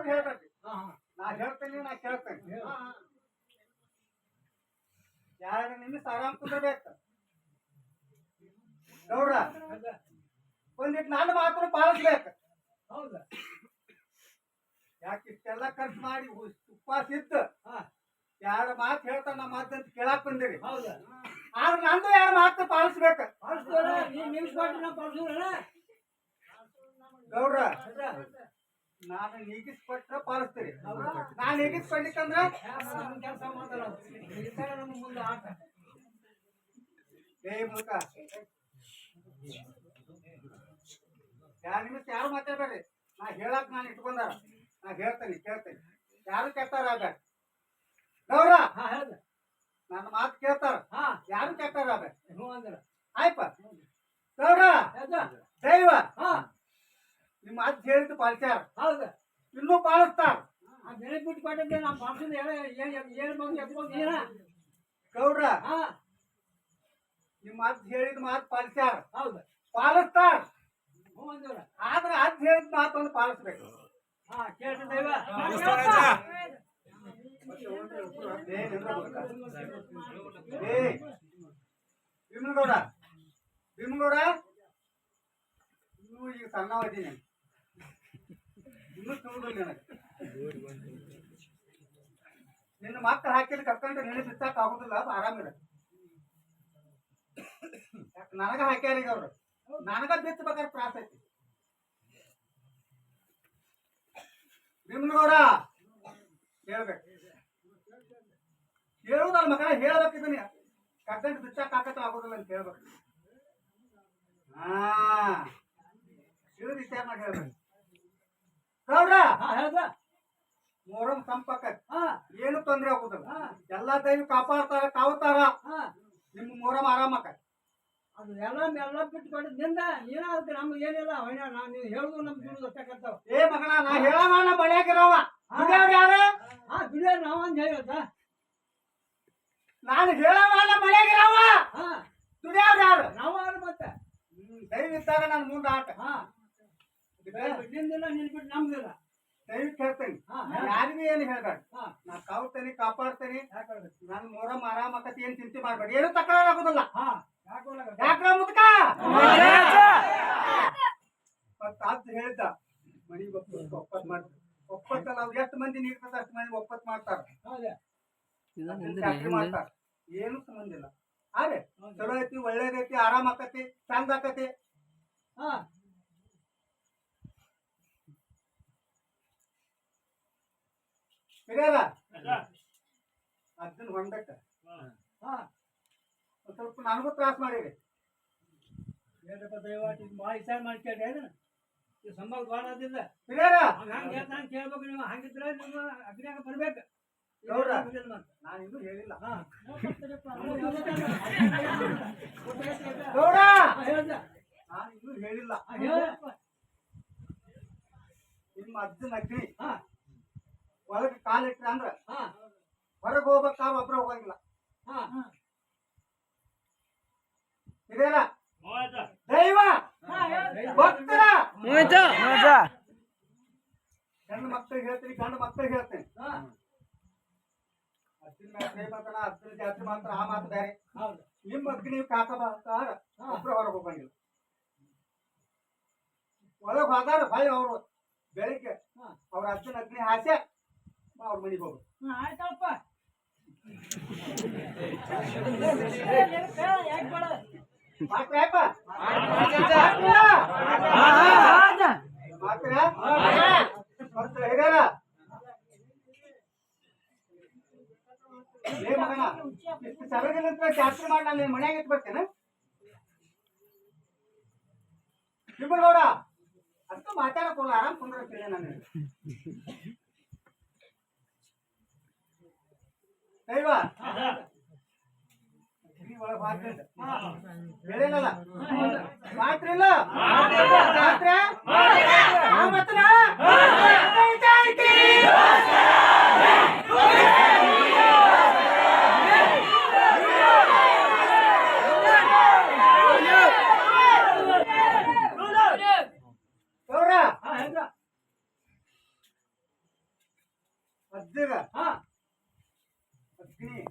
ಮಾತ್ರ ಹೇಳ್ಬೇಕು. ನಾ ಹೇಳ್ತೇನೆ ನಾ ಕೇಳ್ತೇನೆ. ಎರಡು ನಿಮಿಷ ಆರಾಮ್ ಕುಂದ್ರಬೇಕು? ನೋಡ್ರ ಒಂದಿಟ್ಟು ನನ್ನ ಮಾತ್ರ ಪಾಲಿಸ್ಬೇಕು. ಹೌದಾ? ಯಾಕೆ ಇಷ್ಟೆಲ್ಲ ಖರ್ಚು ಮಾಡಿ ಉಪವಾಸ ಹಾ. ಎರಡು ಮಾತು ಹೇಳ್ತಾ ನಮ್ಮ ಮಾತಂತ ಕೇಳಾಕ್ ಬಂದಿರಿ. ಹೌದಾ? ಆದ್ರೆ ನಂದು ಎರಡು ಮಾತು ಪಾಲಿಸ್ಬೇಕು? ಪಾಲಿಸ್ತಾರ ನೀವು ನಿಮಿಷ ಮಾಡಿ ನಾವು ಪಾಲಿಸೋಣ ಗೌಡ್ರ ನಾನು ನೀಗಿಸ್ಕೊಟ್ರೆ ಪಾಲಿಸ್ತೀರಿ? ನಾನು ನೀಗಿಸ್ಕೊಡ್ಲಿಕ್ಕಂದ್ರ ಕೆಲಸ ಮಾತಾಡೋದು ಇರ್ತಾರೆ ನಮ್ಮ ಮುಂದೆ ಆಟ. ಏ ಮುಖ ಯಾರು ನಿಮಿಷ ಯಾರು ಮಾತಾಡ್ಬೇಡ್ರಿ? ನಾ ಹೇಳಕ್ ನಾನು ಇಟ್ಕೊಂಡಾರ. ನಾ ಹೇಳ್ತೇನೆ ಕೇಳ್ತೇನೆ. ಯಾರು ಕೆಟ್ಟಾರ ಆಗ? ಗೌರ! ನನ್ನ ಮಾತು ಕೇಳ್ತಾರ? ಹಾ. ಯಾರು ಕೆಟ್ಟಾರ ಅಂದ್ರೆ. ಆಯ್ಪ ಗೌರ! ದೈವ! ಹಾ. ನಿಮ್ಮ ಮಾತು ಹೇಳಿದ್ದು ಪಾಲಿಸ್ಯಾರ? ಹೌದು. ಇನ್ನೂ ಪಾಲಿಸ್ತಾರ? ಆ ಬೆಳೆ ಬಿಟ್ಟು ಕೊಟ್ಟಿದ್ದೆ ನಾ ಪಾಲಿಸಿದ ಹೇಳ ಏನ್ ಏನ್ ಬಂದು ಎತ್ಕೊಂಡು ಏನ ಗೌಡ್ರ ಹಾ. ನಿಮ್ಮ ಮಾತು ಹೇಳಿದ ಮಾತು ಪಾಲಿಸ್ಯಾರ? ಹೌದು. ಪಾಲಿಸ್ತಾರ? ಆದ್ರೆ ಅದ್ ಹೇಳಿದ ಮಾತು ಒಂದು ಪಾಲಿಸ್ಬೇಕು. ಹಾ ಕೇಳ್ತ ದೈವ. ಏ ನಿಂದ್ರ ಮುದುಕ. ಏ ಭೀಮನಗೌಡ ಭೀಮನಗೌಡ ಇನ್ನೂ ಈಗ ನನಗೆ ನಿನ್ನ ಮಕ್ಕಳು ಹಾಕಿದ್ರೆ ಕರ್ಕೊಂಡು ನಿನ್ನ ಬಿತ್ತಾಕ ಆಗುದಿಲ್ಲ ಆರಾಮಿರ ಯಾಕೆ ನನಗ ಹಾಕ್ಯಾರ ಈಗ ಅವ್ರು? ನನಗ ಬಿತ್ತಬೇಕಾದ್ರೆ ತ್ರಾಸ ಐತಿ. ಭೀಮನಗೌಡ, ಹೇಳ್ಬೇಕು. ಹೇಳುದಲ್ಲ ಮಗನ ಹೇಳ್ಬೇಕಿದ್ದೀನಿ ಕರ್ಕೊಂಡು ಬಿತ್ತಾಕ ಬಿಚ್ಚಾಕ ಆಗುದಿಲ್ಲ ಅಂತ ಹೇಳ್ಬೇಕು. ಹಾ ವಿಚಾರ ಮಾಡಿ ಹೇಳ್ಬೇಕು. ಗೌಡ್ರ ಮೊಹರಂ ಸಂಪರ್ಕ. ಹಾ. ಏನು ತೊಂದ್ರೆ ಆಗುದಿಲ್ಲ. ಎಲ್ಲ ದೈವ ಕಾಪಾಡ್ತಾರ ಕಾವುತಾರ. ಹಾ. ನಿಮ್ಮ ಮೊಹರಂ ಆರಾಮಕ್ಕ? ಅದು ಎಲ್ಲ ಎಲ್ಲ ನಿಂದ ಏನಾಗುತ್ತೆ? ನಮ್ಗೆ ಏನಿಲ್ಲ. ಹೊಣ್ಯ ನಾ ನೀವು ಹೇಳುದು ನಮ್ಗೆ ದುಡ್ಡು ಗೊತ್ತಾಗತ್ತಾವ ಏ ಮಗಣ ನಾ ಹೇಳವ ನಾ ಬಳಿಯಾಗಿರವ. ದುಡಿಯವ್ರು ಯಾರು? ಹಾ ದುಡಿಯೋ ನಾವು ಅಂತ ಹೇಳತ್ತ ನಾನು ಹೇಳವ ನಾ ಬಳಿಯಾಗಿರವ. ಹಾ. ದುಡಿಯವ್ರು ಯಾರು? ನಾವು ಮತ್ತೆ. ದೈವ ಇದ್ದಾಗ ನನ್ನ ಮುಂದೆ ಆಟ. ಹಾ. ನಿಂದಿಲ್ಲ ನಿನ್ ಬಿಟ್ಟು ನಮ್ದಿಲ್ಲ. ದಯವಿಟ್ಟು ಹೇಳ್ತೇನೆ. ಯಾರಿಗೂ ಏನು ಹೇಳ್ಬೇಡ. ಹಾ. ನಾ ಕಾವ್ತೇನೆ ಕಾಪಾಡ್ತೇನೆ. ನಾನು ಮೊರ ಮೊಹರಂ ಆರಾಮಕತಿ ಏನ್ ಚಿಂತೆ ಮಾಡ್ಬೇಡಿ. ಏನು ತಕರಾರು ಆಗೋದಿಲ್ಲ ಯಾಕ್ರ ಮುದ್ಕ? ಮತ್ತ ಮನಿ ಒಪ್ಪತ್ ಒಪ್ಪತ್ ಮಾಡ್ತಾರೆ ಒಪ್ಪತ್ತಲ್ಲ ಅವ್ರು ಎಷ್ಟು ಮಂದಿ ನೀಡ್ತದ ಅಷ್ಟು ಮಂದಿ ಒಪ್ಪತ್ ಮಾಡ್ತಾರ. ಮಾಡ್ತಾರ. ಏನು ಸಂಬಂಧ ಇಲ್ಲ. ಆದ್ರೆ ಚಲೋ ಐತಿ ಒಳ್ಳೇದೈತಿ ಆರಾಮ ಆಕತಿ ಚಂದ ಆಕತಿ ಹಾ. ಹಿರಿಯರ? ಅದನ್ನ ಹೊಂಡಕ್ಕ? ಹಾ. ಸ್ವಲ್ಪ ನನಗೂ ತ್ರಾಸ ಮಾಡಿರಿ. ಏನಪ್ಪ ದಯವಾಟಿ ಭಾಳ ವಿಚಾರ ಮಾಡ್ಕೇಳಿ ಏನು? ಈ ಸಂಬಳ ಭಾಳ ಆದಿಲ್ಲ ಹಿರಿಯರ? ಹಂಗೆ ಹೇಳ್ತಾ ಕೇಳ್ಬೇಕು ನೀವು. ಹಂಗಿದ್ರೆ ನಿಮ್ಮ ಅಗ್ನಿಯಾಗ ಬರ್ಬೇಕು. ನಾನು ಇನ್ನೂ ಹೇಳಿಲ್ಲ. ನಾನು ಇನ್ನೂ ಹೇಳಿಲ್ಲ. ನಿಮ್ಮ ಅಜ್ಜನ ಅಗ್ನಿ. ಹಾ, ಒಳಗೆ ಕಾಲಿಟ್ರ ಅಂದ್ರ ಹಾ, ಹೊರಗೆ ಹೋಗ್ಬೇಕಾದ್ರೆ ಒಬ್ರ ಹೋಗಂಗಿಲ್ಲ. ಹಾ. ಹಿರಿಯರ ದೈವ. ಭಕ್ತರ! ಹೆಣ್ಣು ಮಕ್ಕಳಿಗೆ ಹೇಳ್ತೀನಿ ಗಂಡ ಮಕ್ಕಳಿಗೆ ಹೇಳ್ತೀನಿ. ಹಾ, ಅಜ್ಜನ ಮ್ಯಾಲ್ ಅದನ, ಅಜ್ಜನ ಜಾತ್ರೆ ಮಾತ್ರ ಆ ಮಾತು ಬೇರೆ. ಹೌದು. ನಿಮ್ಮ ಅಗ್ನಿ ನೀವು ಕಾಕಬಾರ ಒಬ್ರು ಹೊರಗೆ ಹೋಗಂಗಿಲ್ಲ. ಒಳಗೆ ಹೋದಾರ ಭಯ ಅವರು. ಬೆಳಿಗ್ಗೆ ಹಾ. ಅವ್ರ ಅಜ್ಜನ ಅಗ್ನಿ ಹಾಸ್ಯ. ಅವ್ರ ಮನೆಗೆ ಹೋಗು ಹಾ, ಆಯ್ತಪ್ಪ. ಜಾತ್ರೆ ಮಾಡಿ ನಾನು ನಿನ್ ಮನ್ಯಾಗ ಇಟ್ಟು ಬರ್ತೇನೆ ತಿಮ್ಮಗೌಡ ಅಷ್ಟು ಮಾತಾಡಕೋಲ್ಲ ಆರಾಮ್ ಕುಂದ್ರಕ್ಕಿಲ್ಲ ನಾನು. ದೈವ ಒಳಗೆ ಹಾಕಿದ್ದೆ ಮಾತ್ರ ಮಾತ್ರಿಲ್ಲ ಪಾತ್ರ ಆ